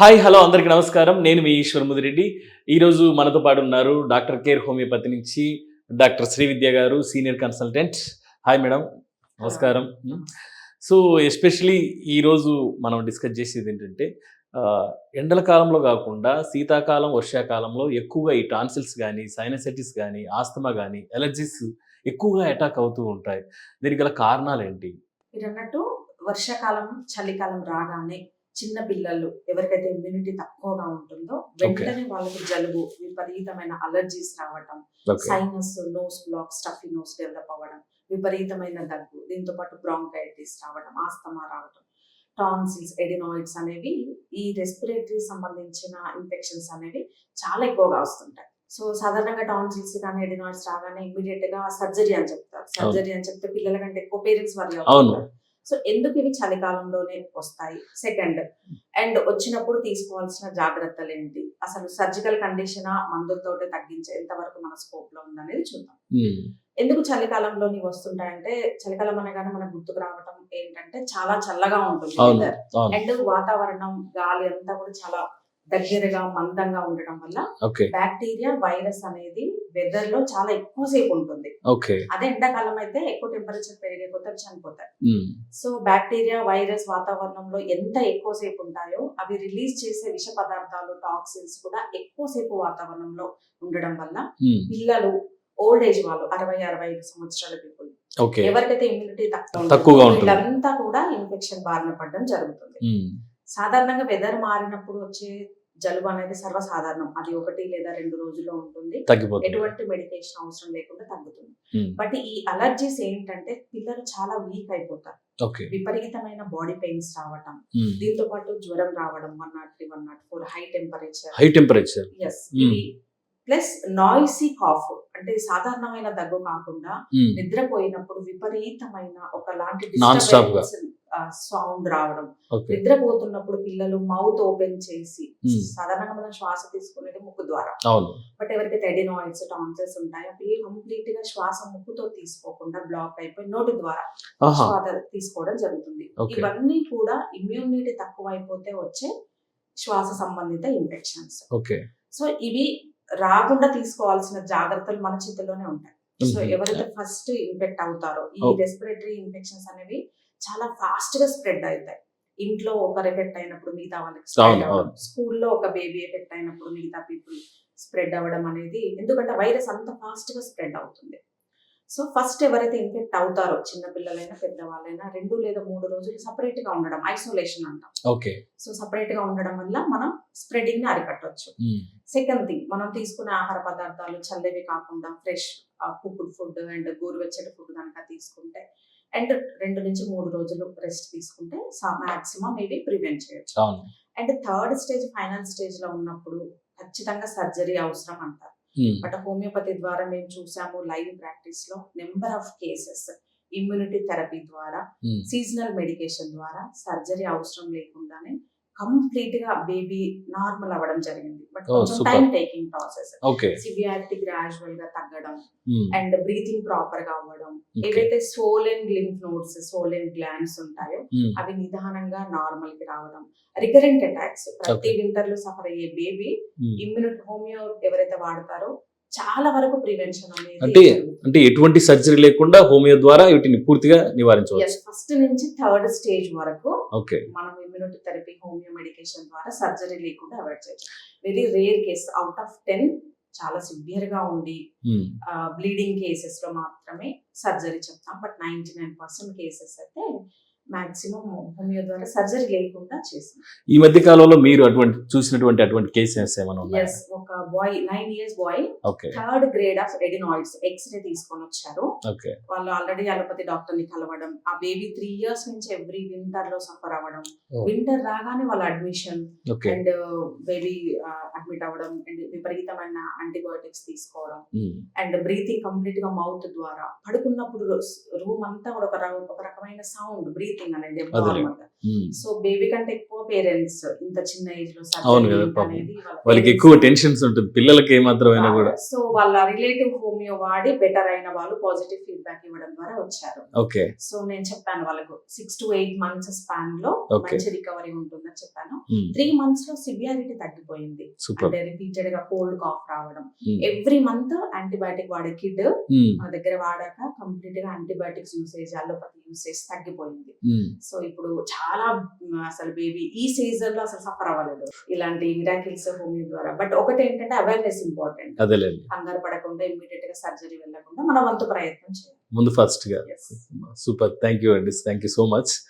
Hi hello అందరికీ నమస్కారం. నేను మీ ఈశ్వర్ ముదిరెడ్డి. ఈరోజు మనతో పాటు ఉన్నారు డాక్టర్ కేర్ హోమియోపతి నుంచి doctor Srividya garu senior consultant. Hi madam నమస్కారం. సో ఎస్పెషలీ ఈరోజు మనం డిస్కస్ చేసేది ఏంటంటే ఎండల కాలంలో కాకుండా శీతాకాలం వర్షాకాలంలో ఎక్కువగా ఈ టాన్సిల్స్ కానీ సైనసైటిస్ కానీ ఆస్తమా కానీ ఎలర్జీస్ ఎక్కువగా అటాక్ అవుతూ ఉంటాయి. దీనికి గల కారణాలు ఏంటి? మీరు అన్నట్టు వర్షాకాలం చలికాలం రాగానే చిన్న పిల్లలు ఎవరికైతే ఇమ్యూనిటీ తక్కువగా ఉంటుందో వెంటనే వాళ్ళకి జలుబు విపరీతమైన అలర్జీస్ రావటం sinus nose block stuffy nose develop అవ్వడం విపరీతమైన దగ్గు దీంతో పాటు బ్రాంకైటిస్ రావడం ఆస్తమా రావడం టాన్సిల్స్ ఎడినాయిడ్స్ అనేవి ఈ రెస్పిరేటరీ సంబంధించిన ఇన్ఫెక్షన్స్ అనేవి చాలా ఎక్కువగా వస్తుంటాయి. సో సాధారణంగా టాన్సిల్స్ కానీ ఎడినాయిడ్స్ రాగానే ఇమీడియట్గా సర్జరీ అని చెప్తారు. సర్జరీ అని చెప్తే పిల్లల కంటే ఎక్కువ పేరెంట్స్ వరి అవును. సో ఎందుకు ఇవి చలికాలంలోనే వస్తాయి? సెకండ్ అండ్ వచ్చినప్పుడు తీసుకోవాల్సిన జాగ్రత్తలు ఏంటి? అసలు సర్జికల్ కండిషన్ మందులతోటే తగ్గించే ఎంత వరకు మన స్కోప్లో ఉందనేది చూద్దాం. ఉమ్, ఎందుకు చలికాలంలోని వస్తుంటాయంటే చలికాలం అనగానే మనకు గుర్తుకు రావటం ఏంటంటే చాలా చల్లగా ఉంటుంది అండ్ వాతావరణం గాలి అంతా కూడా చాలా దగ్గరగా మందంగా ఉండటం వల్ల బ్యాక్టీరియా వైరస్ అనేది వెదర్లో చాలా ఎక్కువసేపు ఉంటుంది. ఓకే. అదే ఎండాకాలం అయితే ఎక్కువ టెంపరేచర్ పెరిగే కొద్దీ అవి చనిపోతాయి సో బ్యాక్టీరియా వైరస్ వాతావరణంలో ఎంత ఎక్కువసేపు ఉంటాయో అవి రిలీజ్ చేసే విష పదార్థాలు టాక్సిన్స్ కూడా ఎక్కువసేపు వాతావరణంలో ఉండడం వల్ల పిల్లలు ఓల్డ్ ఏజ్ వాళ్ళు అరవై అరవై ఐదు సంవత్సరాల పీపుల్ ఎవరికైతే ఇమ్యూనిటీ తక్కువ ఉంటుందో ఉంటుంది. వీళ్ళంతా కూడా ఇన్ఫెక్షన్ బారిన పడడం జరుగుతుంది. సాధారణంగా వెదర్ మారినప్పుడు వచ్చే జలుబు అనేది సర్వసాధారణం. అది ఒకటి లేదా రెండు రోజుల్లో ఉంటుంది. ఎటువంటి మెడికేషన్ అవసరం లేకుండా తగ్గుతుంది. బట్ ఈ అలర్జీస్ ఏంటంటే పిల్లలు చాలా వీక్ అయిపోతారు. విపరీతమైన బాడీ పెయిన్స్ రావటం దీంతో పాటు జ్వరం రావడం one nought three one nought four high temperature high temperature yes. Plus noisy cough అంటే సాధారణమైన దగ్గు కాకుండా ఉమ్, నిద్రపోయినప్పుడు విపరీతమైన ఒకలాంటి. సౌండ్ రావడం. నిద్రపోతున్నప్పుడు పిల్లలు మౌత్ ఓపెన్ చేసి Hmm. సాధారణంగా మనం శ్వాస తీసుకునేది ముక్కు ద్వారా. బట్ ఎవరికైతే ఎడినాయిడ్స్ టాన్సెస్ ఉంటాయో పిల్లలు కంప్లీట్గా శ్వాస ముక్కుతో తీసుకోకుండా బ్లాక్ అయిపోయి నోటి ద్వారా తీసుకోవడం జరుగుతుంది. ఇవన్నీ కూడా ఇమ్యూనిటీ తక్కువ అయిపోతే వచ్చే శ్వాస సంబంధిత ఇన్ఫెక్షన్స్ ఓకే సో ఇవి రాకుండా తీసుకోవాల్సిన జాగ్రత్తలు మన చేతిలోనే ఉంటాయి సో. ఎవరైతే ఫస్ట్ ఇన్ఫెక్ట్ అవుతారో ఈ. రెస్పిరేటరీ ఇన్ఫెక్షన్స్ అనేవి చాలా ఫాస్ట్గా స్ప్రెడ్ అవుతాయి ఇంట్లో ఒకరు ఎఫెక్ట్ అయినప్పుడు మిగతా వాళ్ళకి. స్కూల్లో ఒక బేబీ ఎఫెక్ట్ అయినప్పుడు మిగతా పీపుల్ స్ప్రెడ్ అవ్వడం అనేది ఎందుకంటే వైరస్ అంత ఫాస్ట్గా స్ప్రెడ్ అవుతుంది సో ఫస్ట్ ఎవరైతే ఇన్ఫెక్ట్ అవుతారో చిన్న పిల్లలైనా పెద్దవాళ్ళైనా రెండు లేదా మూడు రోజులు సపరేట్గా ఉండడం ఐసోలేషన్ అంటాం. ఓకే. సో సపరేట్గా ఉండడం వల్ల మనం స్ప్రెడింగ్ని అరికట్టవచ్చు సెకండ్ థింగ్ మనం తీసుకునే ఆహార పదార్థాలు చల్లవి కాకుండా ఫ్రెష్ కుక్డ్ ఫుడ్ అండ్ గోరువెచ్చటి ఫుడ్ కనుక తీసుకుంటే అండ్ రెండు నుంచి మూడు రోజులు రెస్ట్ తీసుకుంటే మాక్సిమం ఇవి ప్రివెంట్ చేయొచ్చు. అండ్ థర్డ్ స్టేజ్ ఫైనల్ స్టేజ్లో ఉన్నప్పుడు ఖచ్చితంగా సర్జరీ అవసరం అంటారు. బట్ హోమియోపతి ద్వారా మేము చూసాము live ప్రాక్టీస్లో number of cases immunity therapy ద్వారా ఉమ్, సీజనల్ మెడికేషన్ ద్వారా సర్జరీ అవసరం లేకుండానే కంప్లీట్గా బేబీ నార్మల్ అవ్వడం జరిగింది. బట్ కొంచెం. Time taking process. సివియారిటీ గ్రాడ్యువల్గా తగ్గడం అండ్ బ్రీతింగ్ ప్రాపర్గా అవ్వడం ఏవైతే swollen lymph nodes swollen glands ఉంటాయో అవి నిదానంగా నార్మల్కి రావడం. Recurrent attacks. ప్రతి. వింటర్లో సఫర్ అయ్యే బేబీ. ఇమ్యూనిటీ హోమియో ఎవరైతే వాడతారో చాలా వరకు ప్రివెన్షన్ అనేది అంటే- అంటే ఎటువంటి సర్జరీ లేకుండా హోమియో ద్వారా వీటిని పూర్తిగా నివారించవచ్చు. ఫస్ట్ నుంచి థర్డ్ స్టేజ్ వరకు ఓకే. మనం ఇమ్యూనిటీ థెరపీ హోమియో మెడికేషన్ ద్వారా సర్జరీ లేకుండా అవాయిడ్ చేయొచ్చు. Very rare case out of ten చాలా సివియర్గా ఉండి బ్లీడింగ్ కేసెస్లో మాత్రమే సర్జరీ చెప్తాం. But ninety nine percent cases అయితే మాక్సిమం హోమియో ద్వారా సర్జరీ లేకుండా చేసాం ఈ మధ్య కాలంలో మీరు అటువంటి చూసినటువంటి అటువంటి కేసెస్ ఏమైనా ఉన్నాయా? ఎస్ ఒక boy nine years boy okay third grade of adenoids x ray తీసుకొని వచ్చారు. ఓకే వాళ్ళు ఆల్రెడీ అలోపతి డాక్టర్ని కలవడం ఆ బేబీ త్రీ ఇయర్స్ నుంచి ఎవ్రీ వింటర్లో సఫర్ అవ్వడం. Oh. వింటర్ రాగానే వాళ్ళ అడ్మిషన్ అండ్ బేబీ అడ్మిట్ అవ్వడం అండ్ విపరీతమైన యాంటీబయోటిక్స్ తీసుకోవడం. అండ్ బ్రీతింగ్ కంప్లీట్గా మౌత్ ద్వారా పడుకున్నప్పుడు రూమ్ అంతా కూడా ఒక రకమైన sound breathing um. So baby కంటే ఎక్కువ పేరెంట్స్ ఇంత చిన్న ఏజ్లో అవును కదా, వాళ్ళకి ఎక్కువ టెన్షన్స్ ఉంటుంది పిల్లలకి ఏమాత్రమైనా కూడా సో వాళ్ళ రిలేటివ్ హోమియో వాడి బెటర్ అయిన వాళ్ళు పాజిటివ్ ఫీడ్బ్యాక్ ఇవ్వడం ద్వారా వచ్చారు ఓకే సో నేను చెప్పాను వాళ్ళకు సిక్స్ టు ఎయిట్ మంత్స్ స్పాన్లో. మంచి రికవరీ ఉంటుందని చెప్పాను. త్రీ మంత్స్లో సివియారిటీ తగ్గిపోయింది అంటే రిపీటెడ్గా కోల్డ్ కాఫ్ రావడం. ఎవ్రీ మంత్ యాంటీబయాటిక్ వాడే కిడ్. మా దగ్గర వాడాక కంప్లీట్గా యాంటీబయాటిక్స్ యూసేజ్ అల్లోపతి యూసేజ్ తగ్గిపోయింది. సో ఇప్పుడు చాలా అసలు బేబీ ఈ సీజన్లో అసలు సఫర్ అవ్వలేదు. ఇలాంటి మిరాకిల్స్ హోమియో ద్వారా. బట్ ఒకటి ఏంటంటే అవేర్నెస్ ఇంపార్టెంట్ కంగారు పడకుండా ఇమ్మీడియట్గా సర్జరీ వెళ్ళకుండా మన వంతు ప్రయత్నం చేయాలి. ముందు ఫస్ట్గా. సూపర్ థ్యాంక్ యూ అండి థ్యాంక్ యూ సో మచ్